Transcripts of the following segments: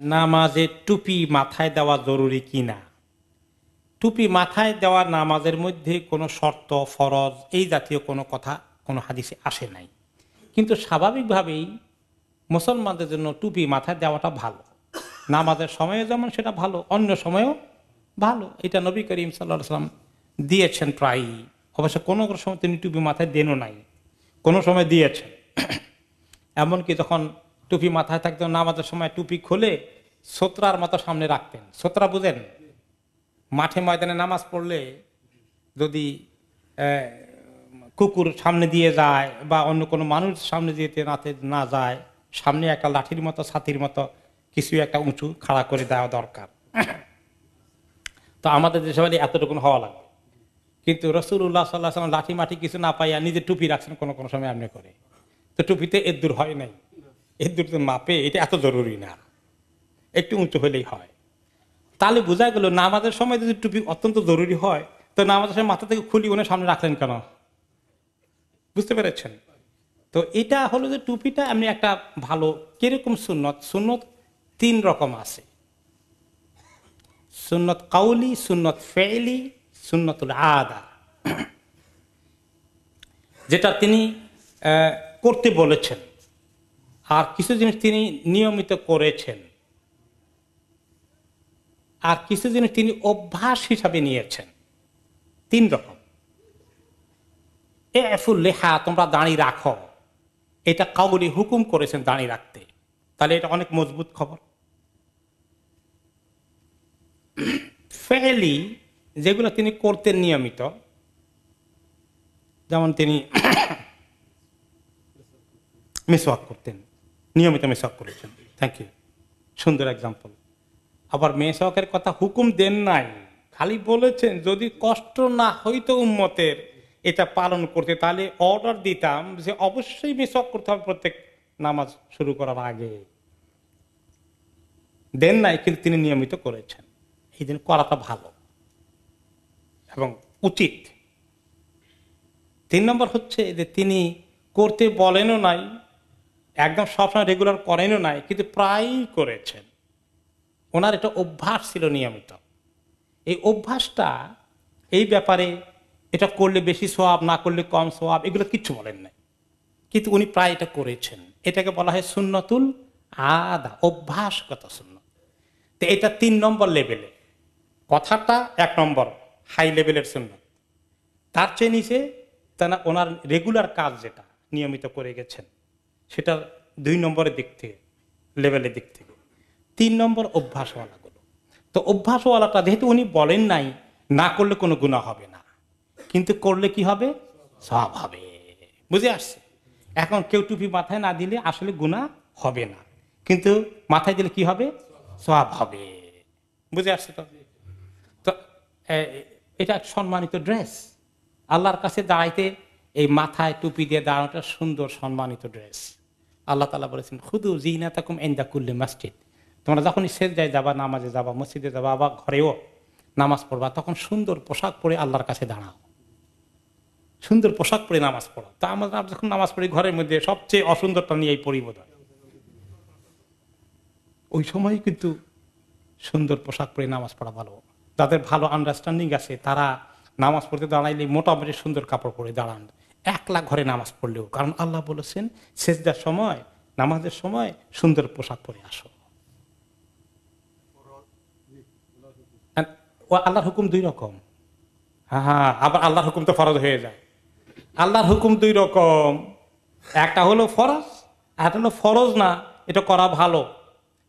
নামাজে টুপি মাথায় দেওয়া জরুরি কিনা? টুপি মাথায় দেওয়া নামাজের মধ্যে কোনো শর্ত, ফরজ, এই জাতীয় কোনো কথা কোনো হাদিসে আসে নাই। কিন্তু স্বাভাবিকভাবেই মুসলমানদের জন্য টুপি মাথায় দেওয়াটা ভালো। নামাজের সময়ে যেমন সেটা ভালো, অন্য সময়েও ভালো। এটা নবী করিম সাল্লা সাল্লাম দিয়েছেন প্রায়ই। অবশ্য কোনো কোনো সময় তিনি টুপি মাথায় দেনও নাই, কোনো সময় দিয়েছেন। এমনকি যখন টুপি মাথায় থাকতেন নামাজের সময় টুপি খুলে সোত্রার মতো সামনে রাখতেন। সোত্রা বুঝেন? মাঠে ময়দানে নামাজ পড়লে যদি কুকুর সামনে দিয়ে যায় বা অন্য কোনো মানুষ সামনে দিতে নাতে না যায়, সামনে একটা লাঠির মতো, ছাতির মতো কিছু একটা উঁচু খাড়া করে দেওয়া দরকার। তো আমাদের দেশে বলে এতটুকু হওয়া লাগবে। কিন্তু রসুল্লাহ সাল্লাহ লাঠি মাঠি কিছু না পাইয়া নিজে টুপি রাখছেন, কোনো কোনো সময় এমনি করে। তো টুপিতে এর দূর হয় নাই। এর দূর মাপে এটা এত জরুরি না। একটু উঁচু হলেই হয়। তাহলে বোঝা গেল নামাজের সময় যদি টুপি অত্যন্ত জরুরি হয়, তো নামাজের সময় মাথা থেকে খুলি উনি সামনে রাখলেন কেন? বুঝতে পেরেছেন? তো এটা হলো যে টুপিটা এমনি একটা ভালো, কীরকম সুন্নত? সুন্নত তিন রকম আছে। সুন্নত কাউলি, সুন্নত ফেলি সুন্নতুল আদা। যেটা তিনি করতে বলেছেন। আর কিছু জিনিস তিনি নিয়মিত করেছেন। আর কিছু জিনিস তিনি অভ্যাস হিসাবে নিয়েছেন। তিন রকম। এফুল লেখা তোমরা দাঁড়িয়ে রাখো। এটা কাউরি হুকুম করেছেন দাঁড়িয়ে রাখতে। তাহলে এটা অনেক মজবুত খবর। ফেলি যেগুলো তিনি করতেন নিয়মিত, যেমন তিনি মিসওয়াক করতেন। নিয়মিত মিসওয়াক করেছেন। থ্যাংক ইউ সুন্দর এক্সাম্পল আবার মেসওয়াকের কথা হুকুম দেন নাই। খালি বলেছেন, যদি কষ্ট না হইতো উম্মতের এটা পালন করতে, তাহলে অর্ডার দিতাম যে অবশ্যই মিসওয়াক করতে হবে প্রত্যেক নামাজ শুরু করার আগে। দেন নাই, কিন্তু তিনি নিয়মিত করেছেন। এই দিন করাটা ভালো। এবং উচিত। তিন নম্বর হচ্ছে যে তিনি করতে বলেনও নাই একদম সবসময় রেগুলার করেনও নাই, কিন্তু প্রায়ই করেছেন। ওনার এটা অভ্যাস ছিল নিয়মিত। এই অভ্যাসটা, এই ব্যাপারে এটা করলে বেশি সোয়াব, না করলে কম সোয়াব, এগুলো কিচ্ছু বলেন নাই। কিন্তু উনি প্রায় এটা করেছেন। এটাকে বলা হয় সুন্নতুল আদা, অভ্যাসগত শূন্য তো এটা তিন নম্বর লেভেলে কথাটা এক নম্বর হাই লেভেলের শূন্য তার চেয়ে নিচে তা না ওনার রেগুলার কাজ যেটা, নিয়মিত করে গেছেন। সেটা দুই নম্বরের দিক থেকে লেভেলের দিক থেকে। তিন নম্বর অভ্যাসওয়ালাগুলো। তো অভ্যাসওয়ালাটা, যেহেতু উনি বলেন নাই, না করলে কোনো গুণা হবে না। কিন্তু করলে কি হবে? সব হবে। বুঝে আসছে? এখন কেউ টুপি মাথায় না দিলে আসলে গুণা হবে না। কিন্তু মাথায় দিলে কি হবে? সব হবে। বুঝে আসছে তো? তো এটা সম্মানিত ড্রেস আল্লাহর কাছে দাঁড়াইতে এই মাথায় টুপি দিয়ে দাঁড়ানোটা সুন্দর সম্মানিত ড্রেস। আল্লাহ তালা বলেছেন, খুদু জিনা তাকুম এন্দা কুল্লে মসজিদ। তোমরা যখনই যায় যাবা, নামাজে যাবা, মসজিদে যাবা বা ঘরেও নামাজ পড়বা, তখন সুন্দর পোশাক পরে আল্লাহর কাছে দাঁড়াও। সুন্দর পোশাক পরে নামাজ পড়ো। তা আমরা যখন নামাজ পড়ি, ঘরের মধ্যে সবচেয়ে অসুন্দরটা নিয়ে এই পরিবোধ হয় ওই সময় কিন্তু সুন্দর পোশাক পরে নামাজ পড়া ভালো। যাদের ভালো আন্ডারস্ট্যান্ডিং আছে, তারা নামাজ পড়তে দাঁড়াইলে মোটামুটি সুন্দর কাপড় পরে দাঁড়ান। একলা ঘরে নামাজ পড়লেও, কারণ আল্লাহ বলেছেন শেষদার সময়, নামাজের সময় সুন্দর পোশাক পরে আসো। ও আল্লাহর হুকুম দুই রকম। হ্যাঁ হ্যাঁ আবার আল্লাহর হুকুম তো ফরজ হয়ে যায়। আল্লাহর হুকুম দুই রকম। একটা হলো ফরজ, আর হলো ফরজ না, এটা করা ভালো।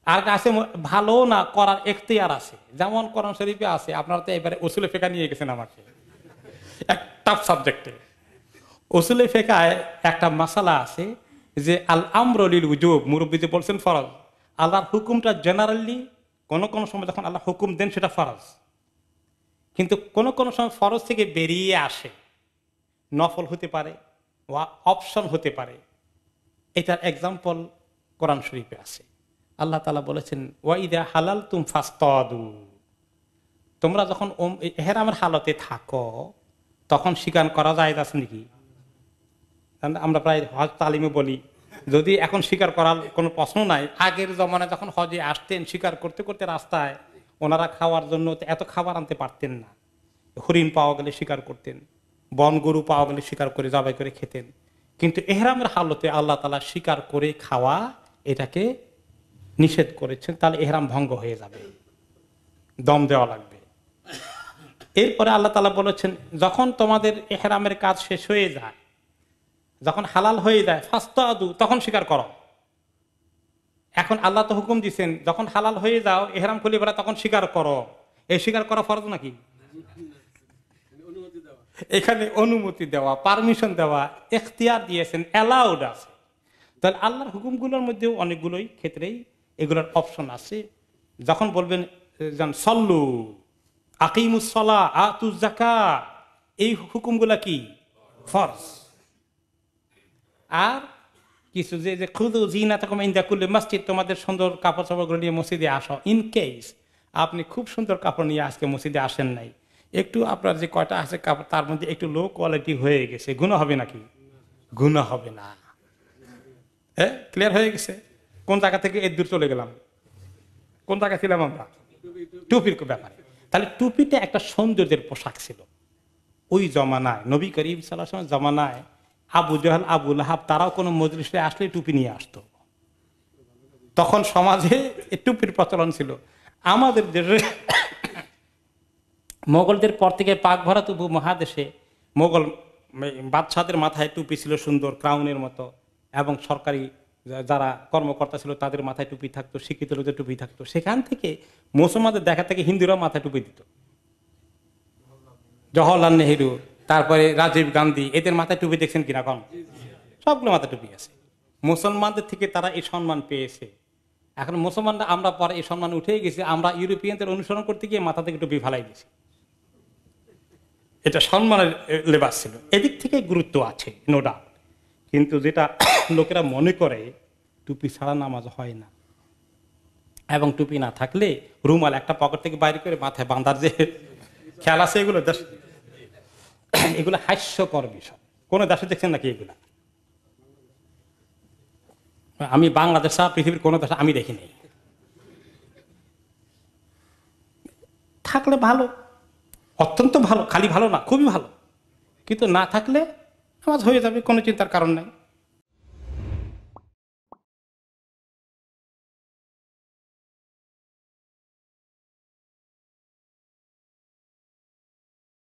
আর আছে ভালো না, করার এখতিয়ার আছে। যেমন করণ শরীফে আছে, আপনারা তো এবারে ওসুলে ফেকা নিয়ে গেছেন আমাকে। এক টাফ সাবজেক্টে ওসুলে ফেকায় একটা মশালা আছে যে, আল আমরলিল উজুব মুরব্বীতে বলছেন ফরজ। আল্লাহর হুকুমটা জেনারেলি কোন কোন সময় যখন আল্লাহ হুকুম দেন সেটা ফরজ। কিন্তু কোন কোন সময় ফরজ থেকে বেরিয়ে আসে, নফল হতে পারে বা অপশন হতে পারে। এটার এক্সাম্পল কোরআন শরীফে আছে। আল্লাহ তালা বলেছেন ওয়াইদা হালাল তুম ফাস্তু তোমরা যখন হেরামের হালতে থাকো তখন স্বীকার করা যায় আছে নাকি আমরা প্রায় হজ তালিমে বলি, যদি এখন স্বীকার করার কোনো প্রশ্ন নাই, আগের জমানায় যখন হজে আসতেন স্বীকার করতে করতে রাস্তায় ওনারা খাওয়ার জন্য এত খাবার আনতে পারতেন না। হরিণ পাওয়া গেলে স্বীকার করতেন, বন গরু পাওয়া গেলে স্বীকার করে জবাই করে খেতেন। কিন্তু এহরামের হালতে আল্লাহ তালা স্বীকার করে খাওয়া এটাকে নিষেধ করেছেন, তাহলে এহরাম ভঙ্গ হয়ে যাবে, দম দেওয়া লাগবে। এরপরে আল্লাহ তালা বলেছেন, যখন তোমাদের এহরামের কাজ শেষ হয়ে যায়, যখন হালাল হয়ে যায় ফাস্ত আদু তখন স্বীকার করো। এখন আল্লাহ তো হুকুম দিচ্ছেন যখন হালাল হয়ে যাও, এহরাম খুলে বেড়া তখন স্বীকার করো। এই স্বীকার করা ফরজ নাকি? এখানে অনুমতি দেওয়া পারমিশন দেওয়া, এখতিয়ার দিয়েছেন অ্যালাউড আছে। তাহলে আল্লাহর হুকুমগুলোর মধ্যেও অনেকগুলোই ক্ষেত্রেই এগুলোর অপশন আছে। যখন বলবেন যেন সল্লু। আকিমুসলা আতুজাকা এই হুকুমগুলা কি? ফরজ। আর কিছু যে যে খুদু জিনা তখন ইন্দা করলে মসজিদ, তোমাদের সুন্দর কাপড় চাপড়গুলো নিয়ে মসজিদে আসো। ইন কেস আপনি খুব সুন্দর কাপড় নিয়ে আজকে মসজিদে আসেন নাই, একটু আপনার যে কয়টা আছে কাপড়, তার মধ্যে একটু লো কোয়ালিটি হয়ে গেছে। গুণা হবে নাকি? গুণা হবে না। হ্যাঁ? ক্লিয়ার হয়ে গেছে? কোন জায়গা থেকে এর দূর চলে গেলাম? কোন জায়গায় ছিলাম আমরা? টুপির ব্যাপারে। তাহলে টুপিটা একটা সৌন্দর্যের পোশাক ছিল। ওই জমানায়, নবী করিম সাল্লাহ জমানায় আবু জাহাল, আবু লাহাব তারাও কোনো মজলিসে আসলে টুপি নিয়ে আসতো। তখন সমাজে টুপির প্রচলন ছিল। আমাদের দেশে মোগলদের পর থেকে পাক ভরা তবু মহাদেশে মোগল, বাদশাদের মাথায় টুপি ছিল সুন্দর ক্রাউনের মতো এবং সরকারি যারা কর্মকর্তা ছিল তাদের মাথায় টুপি থাকতো শিক্ষিত লোকদের টুপি থাকতো। সেখান থেকে মুসলমানদের দেখা থেকে হিন্দুরাও মাথায় টুপি দিত। জওহরলাল নেহেরু তারপরে রাজীব গান্ধী এদের মাথায় টুপি দেখছেন কিনা কম সবগুলো মাথায় টুপি আছে। মুসলমানদের থেকে তারা এই সম্মান পেয়েছে। এখন মুসলমানরা আমরা পরে এই সম্মান উঠে গেছি আমরা ইউরোপিয়ানদের অনুসরণ করতে গিয়ে মাথা থেকে টুপি ফালাই দিয়েছি। এটা সম্মানের লেবাস ছিল। এদিক থেকে গুরুত্ব আছে নো ডাউট কিন্তু যেটা লোকেরা মনে করে, টুপি ছাড়া নামাজ হয় না। এবং টুপি না থাকলে রুমাল একটা পকেট থেকে বাইরে করে মাথায় বাঁধার যে খেয়াল আছে এগুলো? এগুলো হাস্যকর বিষয়। কোন দেশে দেখছেন নাকি এগুলা? আমি বাংলাদেশ ছাড়া, পৃথিবীর কোনো দেশে আমি দেখি নাই থাকলে ভালো, অত্যন্ত ভালো, খালি ভালো না, খুবই ভালো। কিন্তু না থাকলে নামাজ হয়ে যাবে কোনো চিন্তার কারণ নাই।